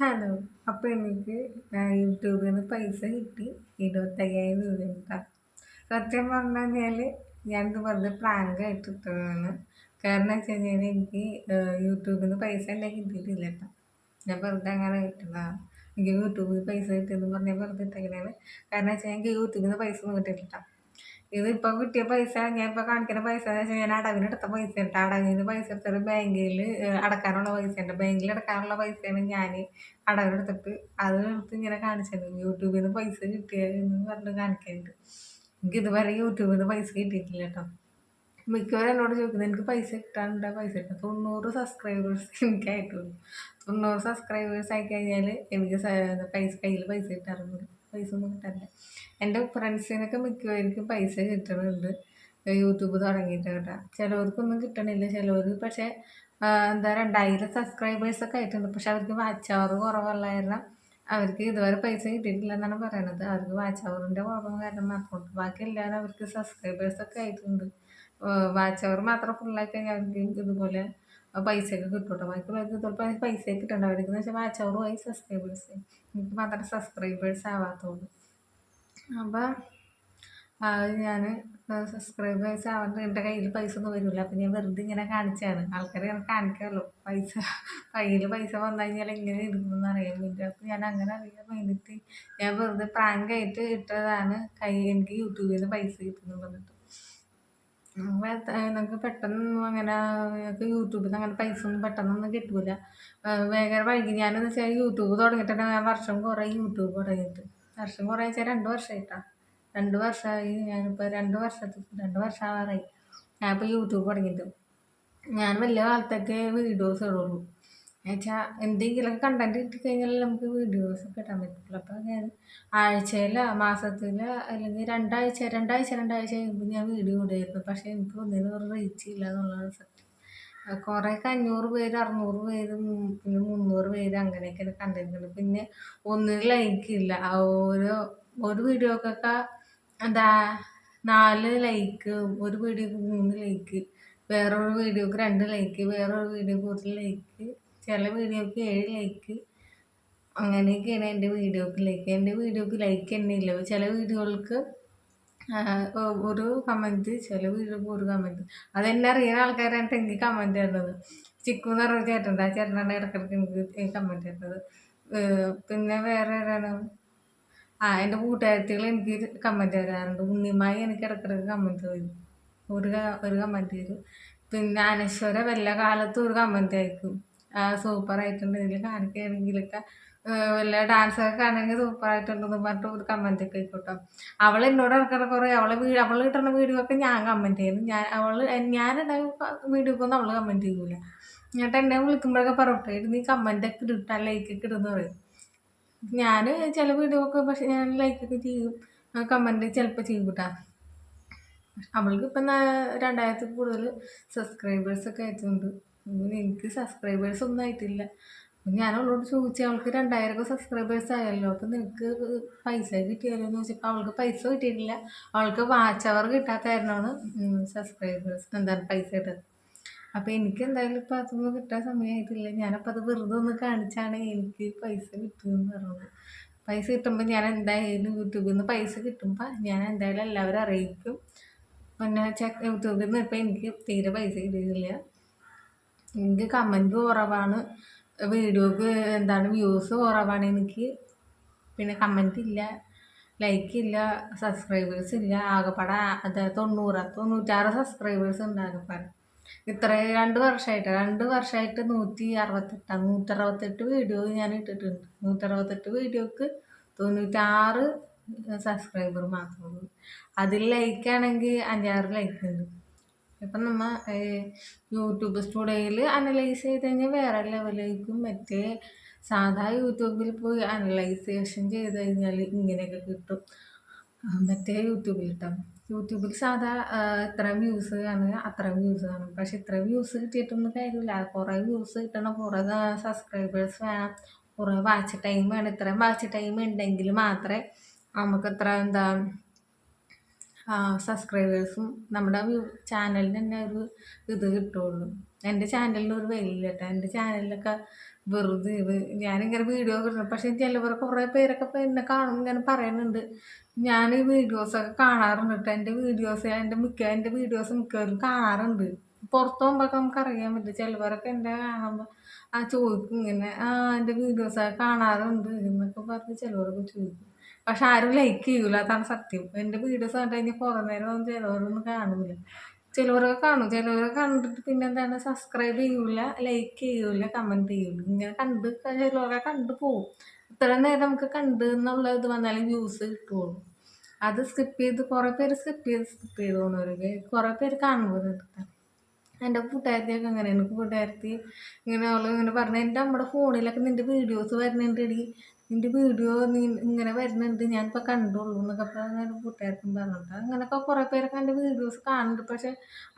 Hello അപ്പോൾ എനിക്ക് യൂട്യൂബിൽ നിന്ന് പൈസ കിട്ടി. ഇരുപത്തയ്യായിരം രൂപ കേട്ടോ. സത്യം പറഞ്ഞു കഴിഞ്ഞാൽ ഞാനിത് വെറുതെ പ്രാങ്ക് ആയിട്ട് ഇട്ടതാണ് കാരണം വെച്ച് കഴിഞ്ഞാൽ എനിക്ക് യൂട്യൂബിൽ നിന്ന് പൈസ എല്ലാം കിട്ടിയിട്ടില്ല കേട്ടോ. ഞാൻ വെറുതെ അങ്ങനെ കിട്ടുന്നതാണ് എനിക്ക് യൂട്യൂബിൽ പൈസ കിട്ടിയെന്ന് പറഞ്ഞാൽ വെറുതെ ഇട്ടേക്കണേ കാരണം വെച്ചാൽ എനിക്ക് യൂട്യൂബിൽ നിന്ന് പൈസ ഒന്നും കിട്ടിയിട്ടില്ല ഇതിപ്പോൾ കിട്ടിയ പൈസ ഞാൻ ഇപ്പോൾ കാണിക്കുന്ന പൈസ എന്ന് വെച്ചാൽ ഞാൻ അടവിന് എടുത്ത. പൈസ ഉണ്ട് അടവിന് പൈസ എടുത്തത് ബാങ്കിൽ അടക്കാനുള്ള പൈസ. ഉണ്ട് ബാങ്കിൽ അടക്കാനുള്ള പൈസയാണ് ഞാൻ അടവിനെടുത്തിട്ട് അത് എടുത്ത് ഇങ്ങനെ കാണിച്ചത്. യൂട്യൂബിൽ നിന്ന് പൈസ കിട്ടിയെന്ന് പറഞ്ഞ് കാണിക്കുന്നുണ്ട് എനിക്ക് ഇതുവരെ യൂട്യൂബിൽ നിന്ന് പൈസ കിട്ടിയിട്ടില്ല കേട്ടോ. മിക്കവരും എന്നോട് ചോദിക്കുന്നത് എനിക്ക് പൈസ കിട്ടാനുണ്ട്? പൈസ കിട്ടാൻ തൊണ്ണൂറ് സബ്സ്ക്രൈബേഴ്സ് എനിക്കായിട്ടുള്ളൂ. തൊണ്ണൂറ് സബ്സ്ക്രൈബേഴ്സ് ആയി കഴിഞ്ഞാൽ എനിക്ക് പൈസ കയ്യിൽ പൈസ കിട്ടാറുണ്ട്. പൈസ ഒന്നും കിട്ടാറില്ല. എന്റെ ഫ്രണ്ട്സിനൊക്കെ മിക്കവർക്കും പൈസ കിട്ടുന്നുണ്ട് യൂട്യൂബ് തുടങ്ങിയിട്ട് കേട്ടോ ചിലവർക്കൊന്നും കിട്ടണില്ല. ചിലവർ പക്ഷേ എന്താ രണ്ടായിരം സബ്സ്ക്രൈബേഴ്സൊക്കെ ആയിട്ടുണ്ട്. പക്ഷെ അവർക്ക് വാച്ച് അവർ കുറവുള്ള കാരണം അവർക്ക് ഇതുവരെ പൈസ കിട്ടിയിട്ടില്ല എന്നാണ് പറയണത്. അവർക്ക് വാച്ച് അവറിന്റെ കുറവ് കാരണം മാത്രം ബാക്കി എല്ലാവരും അവർക്ക് സബ്സ്ക്രൈബേഴ്സൊക്കെ ആയിട്ടുണ്ട്. വാച്ച് അവർ മാത്രം ഫുള്ളായി കഴിഞ്ഞാൽ അവർക്ക് ഇതുപോലെ പൈസയൊക്കെ കിട്ടും ബാക്കിയുള്ളവർക്ക് അതിന് പൈസ കിട്ടണ്ട. അവർക്ക് എന്ന് വെച്ചാൽ വാച്ച് പോയി സബ്സ്ക്രൈബേഴ്സ് എനിക്ക് മാത്രം സബ്സ്ക്രൈബേഴ്സ് ആവാത്തതുകൊണ്ട് അപ്പം ഞാൻ സബ്സ്ക്രൈബേഴ്സ് ആവാണ്ട് എന്റെ കയ്യിൽ പൈസ ഒന്നും വരില്ല അപ്പം ഞാൻ വെറുതെ ഇങ്ങനെ കാണിച്ചാണ്. ആൾക്കാരെ ഞാൻ കാണിക്കാമല്ലോ പൈസ കയ്യിൽ പൈസ വന്നു കഴിഞ്ഞാൽ എങ്ങനെ ഇടുന്നു അറിയാൻ വേണ്ടി. അപ്പം ഞാൻ അങ്ങനെ അറിയാൻ വേണ്ടിയിട്ട് ഞാൻ വെറുതെ പ്രാങ്കായിട്ട് ഇട്ടതാണ് കൈ എനിക്ക് യൂട്യൂബിൽ നിന്ന് പൈസ കിട്ടുന്നു പറഞ്ഞിട്ട് നമുക്ക് പെട്ടെന്നൊന്നും അങ്ങനെ ഞങ്ങൾക്ക് യൂട്യൂബിൽ നിന്ന് അങ്ങനെ പൈസ ഒന്നും പെട്ടെന്നൊന്നും കിട്ടൂല. ഭയങ്കര വൈകി ഞാനെന്ന് വെച്ചാൽ യൂട്യൂബ് തുടങ്ങിയിട്ട് ഞാൻ വർഷം കുറേ യൂട്യൂബ് തുടങ്ങിയിട്ട്. വർഷം കുറേ വെച്ചാൽ രണ്ട് വർഷമായിട്ടാണ് രണ്ട് വർഷമായി ഞാനിപ്പോൾ രണ്ട് വർഷത്തിൽ രണ്ട് വർഷമാറായി ഞാനിപ്പോൾ യൂട്യൂബ് തുടങ്ങിയിട്ട്. ഞാൻ വലിയ കാലത്തൊക്കെ വീഡിയോസ് ഇടുള്ളൂ. എന്നുവെച്ചാൽ എന്തെങ്കിലുമൊക്കെ കണ്ടന്റ് കിട്ടിക്കഴിഞ്ഞാൽ നമുക്ക് വീഡിയോസ് കിട്ടാൻ പറ്റുള്ളൂ അപ്പോൾ ഞാൻ ആഴ്ചയിലോ മാസത്തിൽ അല്ലെങ്കിൽ രണ്ടാഴ്ച രണ്ടാഴ്ച രണ്ടാഴ്ച കഴിയുമ്പോൾ ഞാൻ വീഡിയോ ഇടുമായിരുന്നു. പക്ഷേ എനിക്ക് ഒന്നിനും ഒരു റീച്ച് ഇല്ല എന്നുള്ളതാണ് സത്യം. കുറേയൊക്കെ അഞ്ഞൂറ് പേര് അറുന്നൂറ് പേര് പിന്നെ മുന്നൂറ് പേര് അങ്ങനെയൊക്കെയാണ് കണ്ടിരുന്നത് പിന്നെ ഒന്നിനും ലൈക്ക് ഇല്ല. ഓരോ ഒരു വീഡിയോക്കൊക്കെ എന്താ നാല് ലൈക്ക് ഒരു വീഡിയോക്ക് മൂന്ന് ലൈക്ക് വേറൊരു വീഡിയോക്ക് രണ്ട് ലൈക്ക് വേറൊരു വീഡിയോക്ക് ഒരു ലൈക്ക് ചില വീഡിയോക്ക് ഏഴ് ലൈക്ക് അങ്ങനെയൊക്കെയാണ് എന്റെ വീഡിയോക്ക് ലൈക്ക് എന്റെ വീഡിയോക്ക് ലൈക്ക് തന്നെ ഇല്ല. ചില വീഡിയോകൾക്ക് ഒരു കമന്റ് ചില വീഡിയോക്ക് ഒരു കമന്റ് അതെന്നെ അറിയുന്ന ആൾക്കാരാണ് എനിക്ക് കമന്റ് തരുന്നത് ചിക്കു എന്ന് പറഞ്ഞ ചേട്ടന്റെ ആ ചേട്ടനാണ് ഇടയ്ക്കിടയ്ക്ക് എനിക്ക് കമന്റ് തരുന്നത് പിന്നെ വേറെ ആരാണ്? ആ എന്റെ കൂട്ടുകാരത്തികൾ എനിക്ക് കമന്റ് തരാറുണ്ട്. ഉണ്ണിമായി എനിക്ക് ഇടയ്ക്കിടയ്ക്ക് കമന്റ് തരും ഒരു ഒരു കമന്റ് തരും പിന്നെ അനശ്വര വല്ല കാലത്തും ഒരു കമന്റ് അയക്കും. സൂപ്പറായിട്ടുണ്ട്. ഇതിൽ കാണിക്കുകയാണെങ്കിലൊക്കെ വല്ല ഡാൻസൊക്കെ ആയിട്ടുണ്ട് സൂപ്പറായിട്ടുണ്ടെന്ന് പറഞ്ഞിട്ട് ഒരു കമന്റ് ഒക്കെ ആയിക്കോട്ടോ അവൾ എന്നോട് ഇറക്കുന്ന കുറേ അവളെ വീട് അവൾ കിട്ടുന്ന വീഡിയോ ഒക്കെ ഞാൻ കമന്റ് ചെയ്യുന്നു. ഞാൻ അവൾ ഞാനുണ്ടായ വീഡിയോക്കൊന്നും അവൾ കമന്റ് ചെയ്യൂല. എന്നിട്ട് എന്നെ വിളിക്കുമ്പോഴൊക്കെ പറയട്ടെ നീ കമന്റൊക്കെ ഇട്ടാ ലൈക്കൊക്കെ ഇടുന്നു പറയും. ഞാൻ ചില വീഡിയോ ഒക്കെ പക്ഷെ ഞാൻ ലൈക്കൊക്കെ ചെയ്യും. കമന്റ് ചിലപ്പോൾ ചെയ്യും കേട്ടോ. അവൾക്ക് ഇപ്പം രണ്ടായിരത്തിൽ കൂടുതൽ സബ്സ്ക്രൈബേഴ്സൊക്കെ ആയിട്ടുണ്ട്. എനിക്ക് സബ്സ്ക്രൈബേഴ്സ് ഒന്നും ആയിട്ടില്ല. ഞാൻ അവളോട് ചോദിച്ചു അവൾക്ക് രണ്ടായിരം സബ്സ്ക്രൈബേഴ്സ് ആയല്ലോ അപ്പം നിനക്ക് പൈസ കിട്ടിയല്ലോ എന്ന് ചോദിച്ചപ്പോൾ അവൾക്ക് പൈസ കിട്ടിയിട്ടില്ല. അവൾക്ക് വാച്ച് അവർ കിട്ടാത്തായിരുന്നാണ് സബ്സ്ക്രൈബേഴ്സ് എന്താണ് പൈസ കിട്ടുന്നത്? അപ്പോൾ എനിക്ക് എന്തായാലും ഇപ്പോൾ അതൊന്നും കിട്ടാൻ സമയമായിട്ടില്ല ഞാനപ്പോൾ അത് വെറുതെ ഒന്ന് കാണിച്ചാണ് എനിക്ക് പൈസ കിട്ടുമെന്ന് പറഞ്ഞത്. പൈസ കിട്ടുമ്പോൾ ഞാൻ എന്തായാലും യൂട്യൂബിൽ നിന്ന് പൈസ കിട്ടുമ്പോൾ ഞാൻ എന്തായാലും എല്ലാവരും അറിയിക്കും. പിന്നെ യൂട്യൂബിൽ നിന്ന് ഇപ്പോൾ എനിക്ക് തീരെ പൈസ കിട്ടിയിട്ടില്ല. എനിക്ക് കമന്റ് കുറവാണ്. വീഡിയോക്ക് എന്താണ് വ്യൂസ് കുറവാണ് എനിക്ക് പിന്നെ കമന്റ് ഇല്ല ലൈക്ക് ഇല്ല സബ്സ്ക്രൈബേഴ്സ് ഇല്ല ആകെപ്പാടെ അത് തൊണ്ണൂറ് തൊണ്ണൂറ്റാറ് സബ്സ്ക്രൈബേഴ്സ് ഉണ്ട് ആകെപ്പാടെ. ഇത്ര രണ്ട് വർഷമായിട്ട് രണ്ട് വർഷമായിട്ട് നൂറ്റി അറുപത്തെട്ടാണ് നൂറ്ററുപത്തെട്ട് വീഡിയോ ഞാൻ ഇട്ടിട്ടുണ്ട്. നൂറ്ററുപത്തെട്ട് വീഡിയോക്ക് തൊണ്ണൂറ്റാറ് സബ്സ്ക്രൈബർ മാത്രമേ ഉള്ളൂ. അതിൽ ലൈക്കാണെങ്കിൽ അഞ്ചാറ് ലൈക്ക് ഉണ്ട്. ഇപ്പം നമ്മൾ യൂട്യൂബ് സ്റ്റുഡിയോയിൽ അനലൈസ് ചെയ്ത് കഴിഞ്ഞാൽ വേറെ ലെവലേക്കും മറ്റേ സാധാ യൂട്യൂബിൽ പോയി അനലൈസേഷൻ ചെയ്ത് കഴിഞ്ഞാൽ ഇങ്ങനെയൊക്കെ കിട്ടും. മറ്റേ യൂട്യൂബിൽ കിട്ടാം യൂട്യൂബിൽ സാധാ എത്ര വ്യൂസ് കാണുക അത്ര വ്യൂസ് കാണും. പക്ഷെ ഇത്ര വ്യൂസ് കിട്ടിയിട്ടൊന്നും കാര്യമില്ല. കുറേ വ്യൂസ് കിട്ടണം കുറേ സബ്സ്ക്രൈബേഴ്സ് വേണം കുറേ വാച്ച് ടൈം വേണം ഇത്രയും വാച്ച് ടൈം ഉണ്ടെങ്കിൽ മാത്രമേ നമുക്ക് ഇത്ര എന്താ സബ്സ്ക്രൈബേഴ്സും നമ്മുടെ ചാനലിന് തന്നെ ഒരു ഇത് കിട്ടുള്ളൂ. എന്റെ ചാനലിന് ഒരു വിലയില്ല കേട്ടോ എന്റെ ചാനലിലൊക്കെ വെറുതെ ഇത് ഞാനിങ്ങനെ വീഡിയോ കിട്ടുന്നു പക്ഷേ ചിലവർ കുറേ പേരൊക്കെ എന്നെ കാണും ഇങ്ങനെ പറയുന്നുണ്ട്. ഞാൻ ഈ വീഡിയോസൊക്കെ കാണാറുണ്ട് കേട്ടോ എന്റെ വീഡിയോസ് എന്റെ മിക്ക എന്റെ വീഡിയോസ് മിക്കവരും കാണാറുണ്ട്. പുറത്ത് പോകുമ്പോഴൊക്കെ നമുക്ക് അറിയാൻ പറ്റും. ചിലവരൊക്കെ എന്റെ കാണുമ്പോൾ ആ ചോദിക്കും ഇങ്ങനെ ആ എന്റെ വീഡിയോസൊക്കെ കാണാറുണ്ട് എന്നൊക്കെ പറഞ്ഞ് ചിലവരൊക്കെ ചോദിക്കും. പക്ഷെ ആരും ലൈക്ക് ചെയ്യൂല. അതാണ് സത്യം. എന്റെ വീഡിയോസ് കണ്ടു കഴിഞ്ഞാൽ കുറേ നേരം ചിലവരൊന്നും കാണില്ല ചിലവരൊക്കെ കാണും. ചിലവരൊക്കെ കണ്ടിട്ട് പിന്നെ എന്താണ് സബ്സ്ക്രൈബ് ചെയ്യൂല ലൈക്ക് ചെയ്യൂല കമന്റ് ചെയ്യൂല. ഇങ്ങനെ കണ്ട് ചിലവരൊക്കെ കണ്ടു പോകും ഇത്ര നേരം നമുക്ക് കണ്ട് എന്നുള്ള ഇത് വന്നാലും വ്യൂസ് കിട്ടുള്ളൂ. അത് സ്കിപ്പ് ചെയ്ത് കുറേ പേര് സ്കിപ്പ് ചെയ്ത് സ്കിപ്പ് ചെയ്ത് പോകുന്നവരൊക്കെ. കുറേ പേര് കാണുന്നവരുണ്ട് എന്റെ കൂട്ടുകാരത്തിയൊക്കെ അങ്ങനെ എനിക്ക് കൂട്ടുകാരത്തി ഇങ്ങനെ അവൾ ഇങ്ങനെ പറഞ്ഞു എന്റെ നമ്മുടെ ഫോണിലൊക്കെ നിന്റെ വീഡിയോസ് വരുന്നുണ്ടെടി. നിന്റെ വീഡിയോ നീ ഇങ്ങനെ വരുന്നുണ്ട് ഞാനിപ്പോൾ കണ്ടുള്ളൂ എന്നൊക്കെ പറഞ്ഞ കൂട്ടുകാർക്കും പറഞ്ഞിട്ട്. അങ്ങനെയൊക്കെ കുറേ പേരൊക്കെ എന്റെ വീഡിയോസ് കാണുന്നുണ്ട്. പക്ഷെ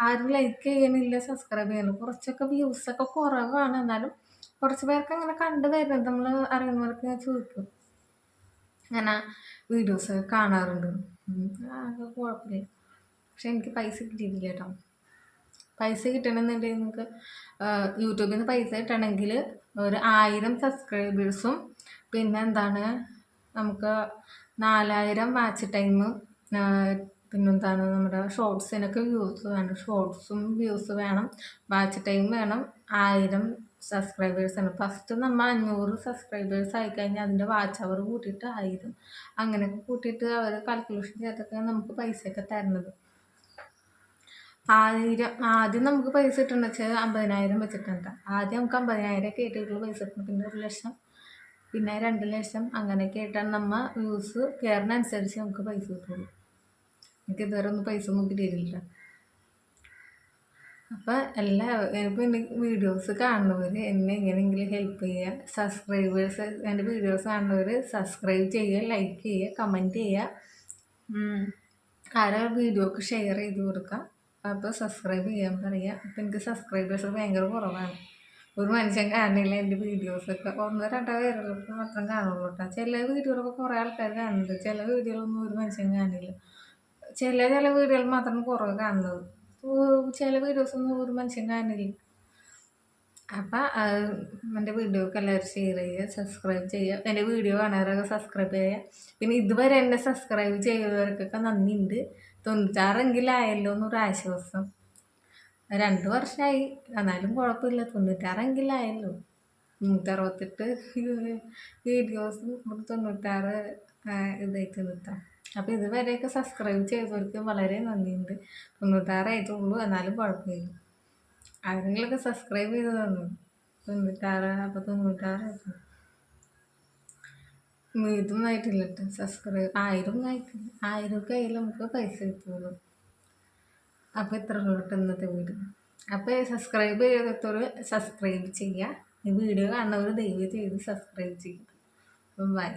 ആരും ലൈക്ക് ചെയ്യണില്ല സബ്സ്ക്രൈബ് ചെയ്യണില്ല. കുറച്ചൊക്കെ വ്യൂസൊക്കെ കുറവാണ്. എന്നാലും കുറച്ച് പേർക്ക് അങ്ങനെ കണ്ടു വരുന്നുണ്ട്. നമ്മൾ അറിയുന്നവർക്ക് ഞാൻ ചോദിക്കും. അങ്ങനെ വീഡിയോസ് കാണാറുണ്ട്. ആകെ കുഴപ്പമില്ല. പക്ഷെ എനിക്ക് പൈസ കിട്ടിയിട്ടില്ല കേട്ടോ. പൈസ കിട്ടണമെന്നുണ്ടെങ്കിൽ നിങ്ങൾക്ക് യൂട്യൂബിൽ നിന്ന് പൈസ കിട്ടണമെങ്കിൽ ഒരു ആയിരം സബ്സ്ക്രൈബേഴ്സും പിന്നെ എന്താണ് നമുക്ക് നാലായിരം വാച്ച് ടൈം പിന്നെന്താണ് നമ്മുടെ ഷോർട്സിനൊക്കെ വ്യൂസ് വേണം. ഷോർട്സും വ്യൂസ് വേണം. വാച്ച് ടൈം വേണം. ആയിരം സബ്സ്ക്രൈബേഴ്സാണ് ഫസ്റ്റ് നമ്മൾ അഞ്ഞൂറ് സബ്സ്ക്രൈബേഴ്സ് ആയിക്കഴിഞ്ഞാൽ അതിന്റെ വാച്ച് അവർ കൂട്ടിയിട്ട് ആയിരം. അങ്ങനെയൊക്കെ കൂട്ടിയിട്ട് അവർ കാൽക്കുലേഷൻ ചെയ്തൊക്കെ നമുക്ക് പൈസയൊക്കെ തരുന്നത്. ആയിരം ആദ്യം നമുക്ക് പൈസ കിട്ടുന്നത് വെച്ചാൽ അമ്പതിനായിരം വെച്ചിട്ടുണ്ട് ആദ്യം നമുക്ക് അമ്പതിനായിരം കേട്ടിട്ടുള്ള പൈസ കിട്ടുന്നത് പിന്നെ ഒരു ലക്ഷം പിന്നെ രണ്ട് ലക്ഷം അങ്ങനെയൊക്കെ ആയിട്ടാണ് നമ്മൾ വ്യൂസ് കയറിനനുസരിച്ച് നമുക്ക് പൈസ കിട്ടുള്ളൂ. എനിക്ക് ഇതുവരെ ഒന്നും പൈസ ഒന്നും കിട്ടിയിട്ടില്ല. അപ്പോൾ എല്ലാ ഇപ്പോൾ എന്റെ വീഡിയോസ് കാണുന്നവർ എന്നെ എങ്ങനെയെങ്കിലും ഹെൽപ്പ് ചെയ്യുക സബ്സ്ക്രൈബേഴ്സ് എന്റെ വീഡിയോസ് കാണുന്നവർ സബ്സ്ക്രൈബ് ചെയ്യുക ലൈക്ക് ചെയ്യുക കമന്റ് ചെയ്യുക. ആരാ വീഡിയോക്ക് ഷെയർ ചെയ്ത് കൊടുക്കുക അപ്പോൾ സബ്സ്ക്രൈബ് ചെയ്യാൻ പറയുക അപ്പോൾ എനിക്ക് സബ്സ്ക്രൈബേഴ്സ് ഭയങ്കര കുറവാണ്. ഒരു മനുഷ്യൻ കാണില്ല എന്റെ വീഡിയോസൊക്കെ ഒന്നോ രണ്ടോ പേരുള്ളപ്പോൾ മാത്രം കാണുള്ളൂ കേട്ടോ ചില വീഡിയോകളൊക്കെ കുറേ ആൾക്കാർ കാണുന്നുണ്ട്. ചില വീഡിയോകളൊന്നും ഒരു മനുഷ്യൻ കാണില്ല. ചില ചില വീഡിയോകൾ മാത്രം കുറവ് കാണുന്നത്. ചില വീഡിയോസൊന്നും ഒരു മനുഷ്യൻ കാണില്ല. അപ്പം എന്റെ വീഡിയോക്ക് എല്ലാവരും ഷെയർ ചെയ്യുക സബ്സ്ക്രൈബ് ചെയ്യുക. എന്റെ വീഡിയോ കാണാറൊക്കെ സബ്സ്ക്രൈബ് ചെയ്യുക. പിന്നെ ഇതുവരെ എന്നെ സബ്സ്ക്രൈബ് ചെയ്തവർക്കൊക്കെ നന്ദിയുണ്ട്. തൊണ്ണൂറ്റാറെങ്കിലായല്ലോ എന്നൊരു ആശ്വാസം രണ്ട് വർഷമായി എന്നാലും കുഴപ്പമില്ല. തൊണ്ണൂറ്റാറെങ്കിലായല്ലോ. നൂറ്ററുപത്തെട്ട് വീഡിയോസ് തൊണ്ണൂറ്റാറ് ഇതായിട്ട് നിർത്താം അപ്പോൾ ഇതുവരെയൊക്കെ സബ്സ്ക്രൈബ് ചെയ്തവർക്ക് വളരെ നന്ദിയുണ്ട്. തൊണ്ണൂറ്റാറായിട്ടുള്ളൂ. എന്നാലും കുഴപ്പമില്ല. ആരെങ്കിലുമൊക്കെ സബ്സ്ക്രൈബ് ചെയ്ത് തന്നു? തൊണ്ണൂറ്റാറ് അപ്പോൾ തൊണ്ണൂറ്റാറ് ഇതും ആയിട്ടില്ല കേട്ടോ സബ്സ്ക്രൈബ് ആയിരം ആയിട്ടില്ല. ആയിരം ആയാലും നമുക്ക് പൈസ കിട്ടുള്ളൂ. അപ്പോൾ ഇത്ര ഉള്ളൂ ഇന്നത്തെ വീഡിയോ അപ്പോൾ സബ്സ്ക്രൈബ് ചെയ്യാത്തവർ സബ്സ്ക്രൈബ് ചെയ്യുക. ഈ വീഡിയോ കാണുന്നവർ ദയവ് ചെയ്ത് സബ്സ്ക്രൈബ് ചെയ്യുക. അപ്പം ബൈ